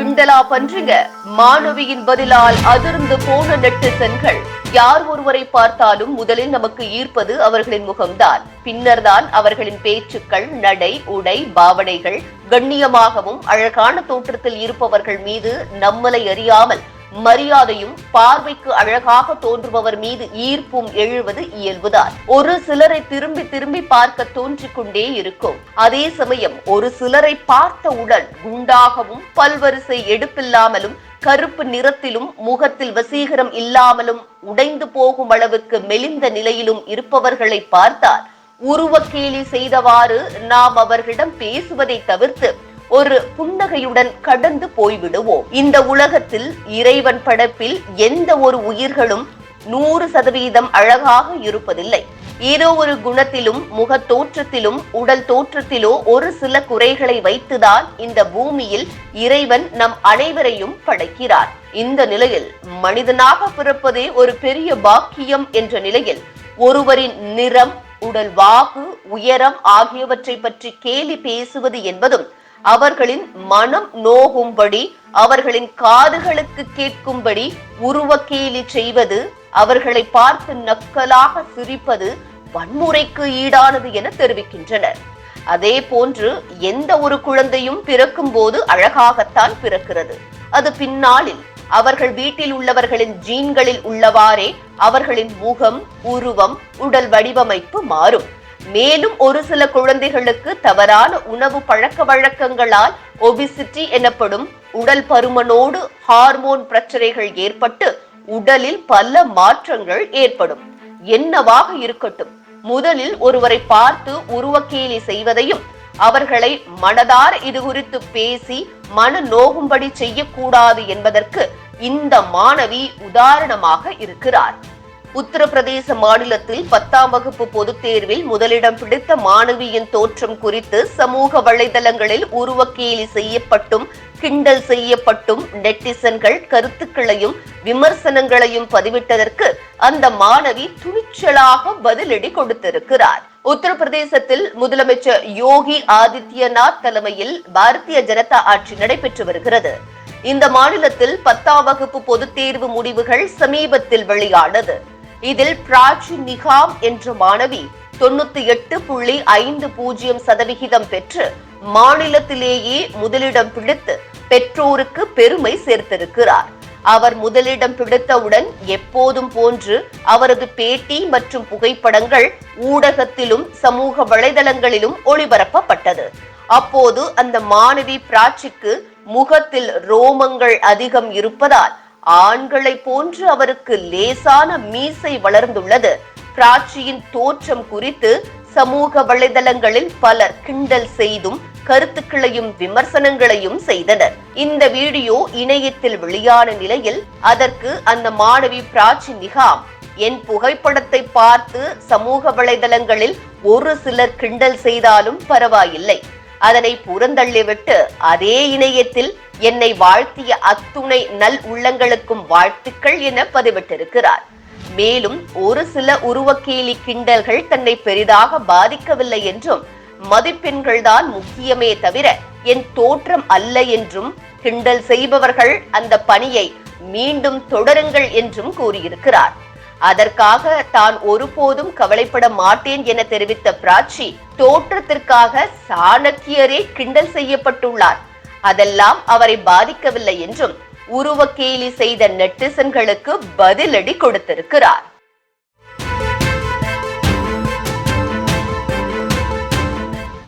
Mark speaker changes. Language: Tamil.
Speaker 1: கிண்டலா பன்றிங்க. மாணவியின் பதிலால் அதிர்ந்து போன நெட்டிசன்கள் யார் ஒருவரை பார்த்தாலும் முதலில் நமக்கு ஈர்ப்பது அவர்களின் முகம்தான். பின்னர்தான் அவர்களின் பேச்சுக்கள் நடை உடை பாவனைகள் கண்ணியமாகவும் அழகான தோற்றத்தில் இருப்பவர்கள் மீது நம்மளை அறியாமல் மரியாதையும் பார்வைக்கு அழகாக தோன்றுபவர் மீது ஈர்ப்பும் எழுவது இயல்புதான். ஒரு சிலரை திரும்பி திரும்பி பார்க்க தோன்றிக் கொண்டே இருக்கும். அதே சமயம் ஒரு சிலரை பார்த்தவுடன் குண்டாகவும் பல்வரிசை எடுப்பில்லாமலும் கருப்பு நிறத்திலும் முகத்தில் வசீகரம் இல்லாமலும் உடைந்து போகும் அளவுக்கு மெலிந்த நிலையிலும் இருப்பவர்களை பார்த்தால் உருவக்கேலி செய்தவாறு நாம் அவர்களிடம் பேசுவதை தவிர்த்து ஒரு புன்னகையுடன் கடந்து போய்விடுவோம். இந்த உலகத்தில் இறைவன் படைப்பில் எந்த ஒரு உயிர்களும் நூறு சதவீதம் அழகாக இருப்பதில்லை. ஏதோ ஒரு குணத்திலும் முக தோற்றத்திலும் உடல் தோற்றத்திலோ ஒரு சில குறைகளை வைத்துதான் இந்த பூமியில் இறைவன் நம் அனைவரையும் படைக்கிறார். இந்த நிலையில் மனிதனாக பிறப்பதே ஒரு பெரிய பாக்கியம் என்ற நிலையில் ஒருவரின் நிறம் உடல் வாகு உயரம் ஆகியவற்றை பற்றி கேலி பேசுவது என்பதும் அவர்களின் மனம் நோகும்படி அவர்களின் காதுகளுக்கு கேட்கும்படி உருவக்கேலி செய்வது அவர்களை பார்த்து நக்கலாக சிரிப்பது வன்முறைக்கு ஈடானது என தெரிவிக்கின்றனர். அதே போன்று எந்த ஒரு குழந்தையும் பிறக்கும் போது அழகாகத்தான் பிறக்கிறது. அது பின்னாளில் அவர்கள் வீட்டில் உள்ளவர்களின் ஜீன்களில் உள்ளவாறே அவர்களின் முகம் உருவம் உடல் வடிவமைப்பு மாறும். மேலும் ஒரு சில குழந்தைகளுக்கு தவறான உணவு பழக்க வழக்கங்களால் ஒபிசிட்டி எனப்படும் உடல் பருமனோடு ஹார்மோன் பிரச்சனைகள் ஏற்பட்டு உடலில் பல மாற்றங்கள் ஏற்படும். என்னவாக இருக்கட்டும். முதலில் ஒருவரை பார்த்து உருவக்கேலி செய்வதையும் அவர்களை மனதார இது குறித்து பேசி மன நோகும்படி செய்யக்கூடாது என்பதற்கு இந்த மாணவி உதாரணமாக இருக்கிறார். உத்தரப்பிரதேச மாநிலத்தில் பத்தாம் வகுப்பு பொதுத் தேர்வில் முதலிடம் பிடித்த மாணவியின் தோற்றம் குறித்து சமூக வலைதளங்களில் உருவக்கேலி செய்யப்பட்டும் கிண்டல் செய்யப்பட்டும் நெட்டிசன்கள் கருத்துக்களையும் விமர்சனங்களையும் பதிவிட்டதற்கு அந்த மாணவி துணிச்சலாக பதிலடி கொடுத்திருக்கிறார். உத்தரப்பிரதேசத்தில் முதலமைச்சர் யோகி ஆதித்யநாத் தலைமையில் பாரதிய ஜனதா ஆட்சி நடைபெற்று வருகிறது. இந்த மாநிலத்தில் பத்தாம் வகுப்பு பொதுத் தேர்வு முடிவுகள் சமீபத்தில் வெளியானது. இதில் பிராச்சி நிகாம் என்ற மாணவி தொண்ணூத்தி எட்டு புள்ளி ஐந்து பூஜ்ஜியம் சதவிகிதம் பெற்று மாநிலத்திலேயே முதலிடம் பிடித்து பெற்றோருக்கு பெருமை சேர்த்திருக்கிறார். அவர் முதலிடம் பிடித்தவுடன் எப்போதும் போன்று அவரது பேட்டி மற்றும் புகைப்படங்கள் ஊடகத்திலும் சமூக வலைதளங்களிலும் ஒளிபரப்பப்பட்டது. அப்போது அந்த மாணவி பிராச்சிக்கு முகத்தில் ரோமங்கள் அதிகம் இருப்பதால் ஆண்களை போன்று அவருக்கு லேசான மீசை வளர்ந்துள்ளது. பிராச்சியின் தோற்றம் குறித்து சமூக வலைதளங்களில் பலர் கிண்டல் செய்தும் கருத்துக்களையும் விமர்சனங்களையும் செய்தனர். இந்த வீடியோ இணையத்தில் வெளியான நிலையில் அதற்கு அந்த மாணவி பிராச்சி நிகாம் என் புகைப்படத்தை பார்த்து சமூக வலைதளங்களில் ஒரு சிலர் கிண்டல் செய்தாலும் பரவாயில்லை. அதனை புறந்தள்ளிவிட்டு அதே இணையத்தில் என்னை வாழ்த்திய அத்துணை நல் உள்ளங்களுக்கும் வாழ்த்துக்கள் என பதிவிட்டிருக்கிறார். மேலும் ஒரு சில உருவக்கேலி கிண்டல்கள் தன்னை பெரிதாக பாதிக்கவில்லை என்றும் மதிப்பெண்கள் தான் முக்கியமே தவிர என் தோற்றம் அல்ல என்றும் கிண்டல் செய்பவர்கள் அந்த பணியை மீண்டும் தொடருங்கள் என்றும் கூறியிருக்கிறார். அதற்காக தான் ஒருபோதும் கவலைப்பட மாட்டேன் என தெரிவித்த பிராச்சி தோற்றத்திற்காக சாணக்கியரே கிண்டல் செய்யப்பட்டுள்ளார். அதெல்லாம் அவரை பாதிக்கவில்லை என்றும் உருவக்கேலி செய்த நெட்டிசன்களுக்கு பதிலடி கொடுத்திருக்கிறார்.